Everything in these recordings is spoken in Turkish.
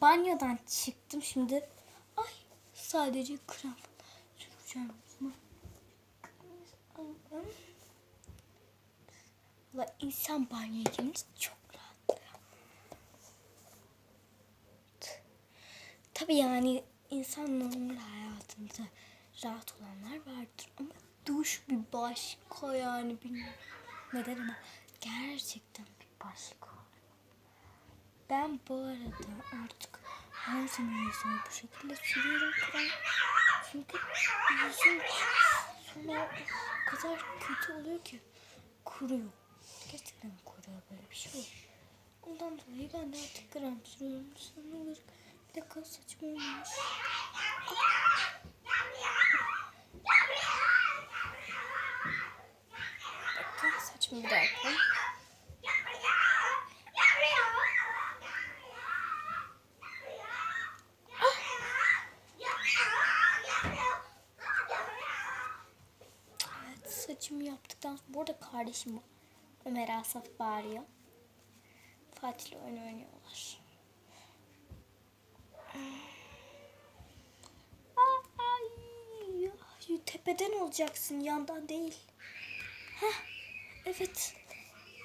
Banyodan çıktım şimdi. Ay sadece krem süreceğim. Valla insan banyoya girince çok rahat. Tabii yani insan normal hayatında rahat olanlar vardır ama duş bir başka yani bilmiyorum neden ama gerçekten bir başka. Ben bu arada artık her zaman yüzümü bu şekilde sürüyorum. Çünkü yüzüm sonra o kadar kötü oluyor ki kuruyor. Gerçekten kuruyor böyle bir şey oluyor. Ondan dolayı ben de artık krem sürüyorum. Sonra olarak bir dakika saçım olmuş. Dakika saçımı bir yapayım. Evet saçımı yaptıktan sonra bu kardeşim bu. Ömer Asaf bağırıyor. Fatih'le oyun oynuyorlar. Ay, tepeden olacaksın yandan değil. Heh, evet.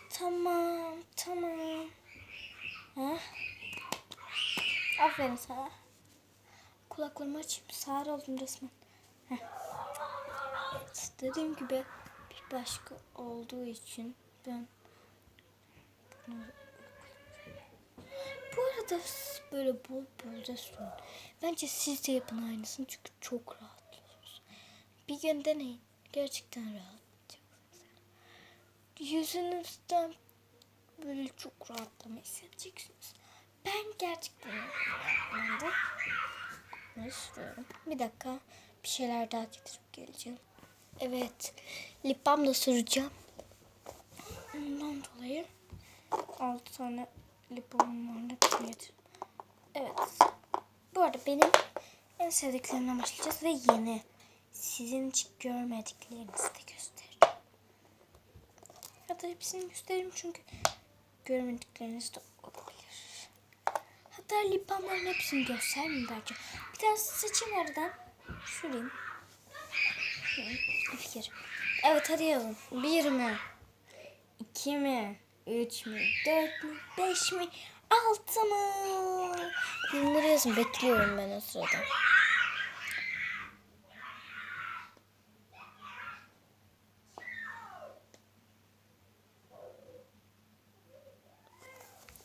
Tamam, tamam. Heh. Aferin sana. Kulaklarımı açayım. Sağır oldum resmen. Heh. Evet, dediğim gibi başka olduğu için ben bu arada böyle bol bol da sürün. Bence siz de yapın aynısını çünkü çok rahatlıyorsunuz. Bir gün deneyin. Gerçekten rahatlayacaksınız. Yüzünüzden böyle çok rahatlama hissedeceksiniz. Ben gerçekten rahatlandım. Bunu. Bir dakika bir şeyler daha getirip geleceğim. Evet. Lip balm da süreceğim. Ondan dolayı 6 tane lip balmım var. Evet. Bu arada benim en sevdiklerimden başlayacağız ve yeni. Sizin hiç görmediklerinizi de göstereceğim. Hatta hepsini göstereyim çünkü görmedikleriniz de olabilir. Hatta lip balmların hepsini göstermeyeyim belki. Bir tane seçeyim oradan. Şurayım. Fikir. Evet hadi yazın. Bir mi? İki mi? Üç mü? Dört mü? Beş mi? Altı mı? Bunları yazın. Bekliyorum ben o sırada.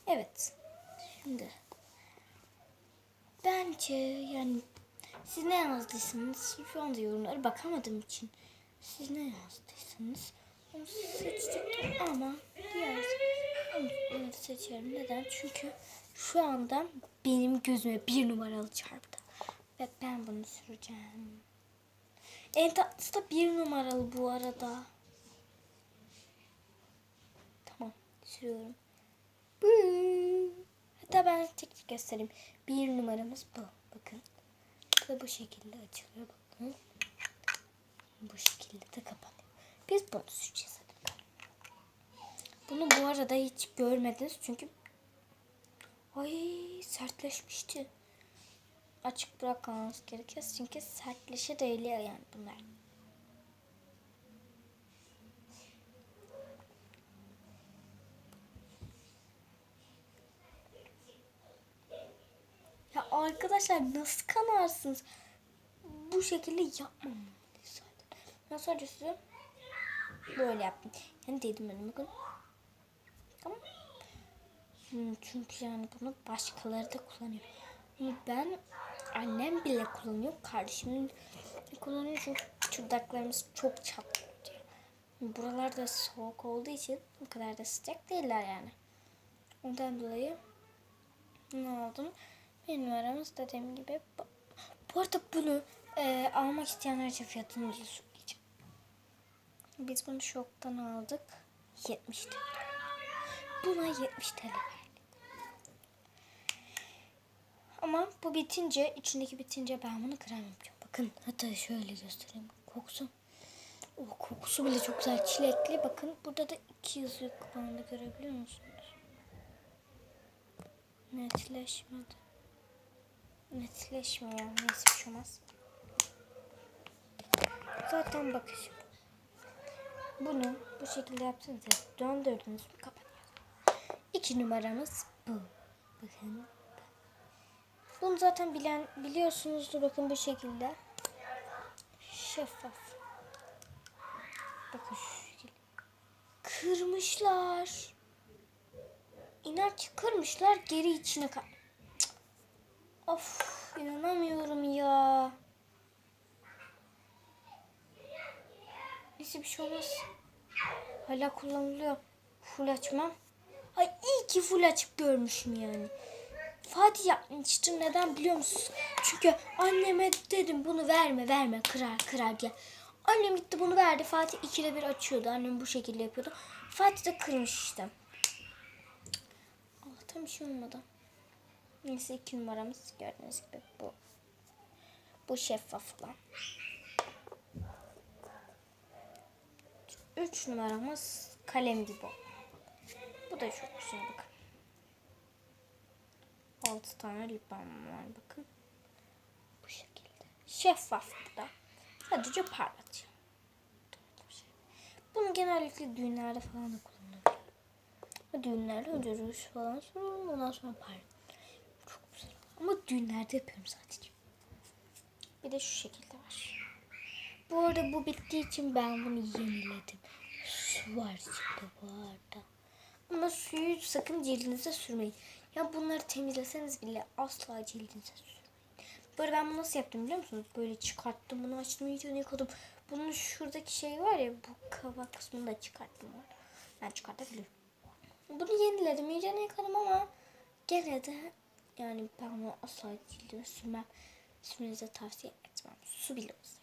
Evet. Şimdi. Bence yani siz ne yazdıysanız şu anda yorumlara bakamadığım için siz ne yazdıysanız onu seçecektim ama diğer seçerim. Neden? Çünkü şu anda benim gözüme bir numaralı çarptı. Ve ben bunu süreceğim. En tatlısı da bir numaralı bu arada. Tamam sürüyorum. Hatta ben tek göstereyim. Bir numaramız bu. Bakın. Bu şekilde açılıyor. Bakın. Bu şekilde de kapanıyor. Biz bunu süreceğiz. Bunu bu arada hiç görmediniz. Çünkü ay sertleşmişti. Açık bırakmamız gerekiyor. Çünkü sertleşebiliyor yani bunlar. Ya arkadaşlar nasıl kanarsınız? Bu şekilde yapmamalıyız sadece size böyle yaptım. Yani dedim ben bakın. Tamam. Hmm, Çünkü yani bunu başkaları da kullanıyor. Ben annem bile kullanıyor. Kardeşim de kullanıyor çünkü çırdaklarımız çok çatlıyor. Buralarda soğuk olduğu için o kadar da sıcak değiller yani. Ondan dolayı ne aldım? Benim aramız dediğim gibi bu. Bu arada bunu e, almak isteyenler için fiyatını. Biz bunu şoktan aldık. 70 TL. Buna 70 TL. Ama bu bitince, içindeki bitince ben bunu krem yapacağım. Bakın hatta şöyle göstereyim. Kokusu. O kokusu bile çok güzel. Çilekli. Bakın burada da iki yazıyor kapağında görebiliyor musunuz? Netleşmedi. Netleşmiyor. Neyse bir şey olmaz. Zaten bakışım. Bunu bu şekilde yaptınız ya. Döndürdünüz mü kapatıyoruz. İki numaramız bu. Bakın. Bunu zaten bilen biliyorsunuzdur bakın bu şekilde. Şeffaf. Bakın şu şekilde. Kırmışlar. İnatçı kırmışlar geri içine kal. Of inanamıyorum ya. Neyse bir şey olmaz. Hala kullanılıyor. Full açmam. Ay iyi ki full açık görmüşüm yani. Fatih yapmıştım neden biliyor musunuz? Çünkü anneme dedim bunu verme verme kırar kırar diye. Annem gitti bunu verdi. Fatih ikide bir açıyordu. Annem bu şekilde yapıyordu. Fatih de kırmış işte. Allah'tan bir şey olmadı. Neyse iki numaramız gördüğünüz gibi bu. Bu şeffafla. 3 numaramız kalem gibi. Bu da çok güzel bakın. 6 tane lip balm var bakın. Bu şekilde. Şeffaf bu da. Sadece parlatıcı. Şey. Bunu genellikle düğünlerde falan da kullanılıyor. Düğünlerde önce ruj falan sürüyorum ondan sonra parlat. Çok güzel. Ama düğünlerde yapıyorum sadece. Bir de şu şekilde var. Bu arada bu bittiği için ben bunu yeniledim. Su var içinde bu arada. Ama suyu sakın cildinize sürmeyin. Ya bunları temizleseniz bile asla cildinize sürmeyin. Böyle ben bunu nasıl yaptım biliyor musunuz? Böyle çıkarttım bunu açtım iyice yıkadım. Bunun şuradaki şey var ya bu kaba kısmını da çıkarttım. orada. Ben çıkartabilirim. Bunu yeniledim iyice yıkadım ama gene de yani ben bunu asla cildime sürmem. Sürmenize tavsiye etmem. Su bile olsa.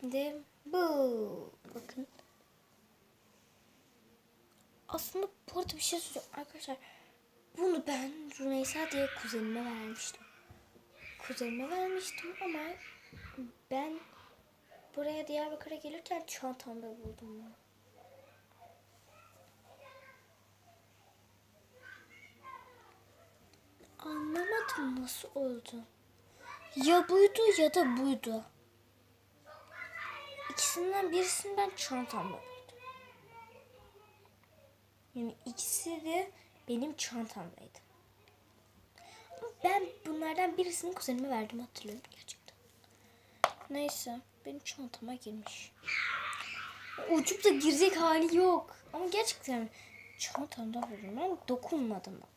Şimdi bu. Bakın. Aslında bu arada bir şey söyleyeceğim arkadaşlar. Bunu ben Rümeysa diye kuzenime vermiştim. Kuzenime vermiştim ama ben buraya Diyarbakır'a gelirken çantamda buldum bunu. Anlamadım nasıl oldu. Ya buydu ya da buydu. İkisinden birisini ben çantamda buldum. Yani ikisi de benim çantamdaydı. Ama Ben bunlardan birisini kuzenime verdim hatırlıyorum gerçekten. Neyse benim çantama girmiş. Uçup da girecek hali yok. Ama gerçekten çantamda buldum. Ben dokunmadım bak.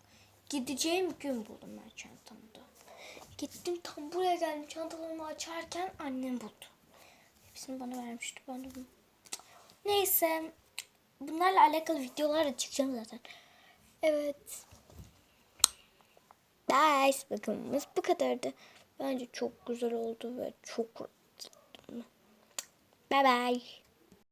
Gideceğim gün buldum ben çantamda. Gittim tam buraya geldim çantalarımı açarken annem buldu. Hepsini bana vermişti. Ben de bunu- Neyse. Bunlarla alakalı videolar da çıkacağım zaten. Evet. Guys bakımımız bu kadardı. Bence çok güzel oldu ve çok. Bye bye.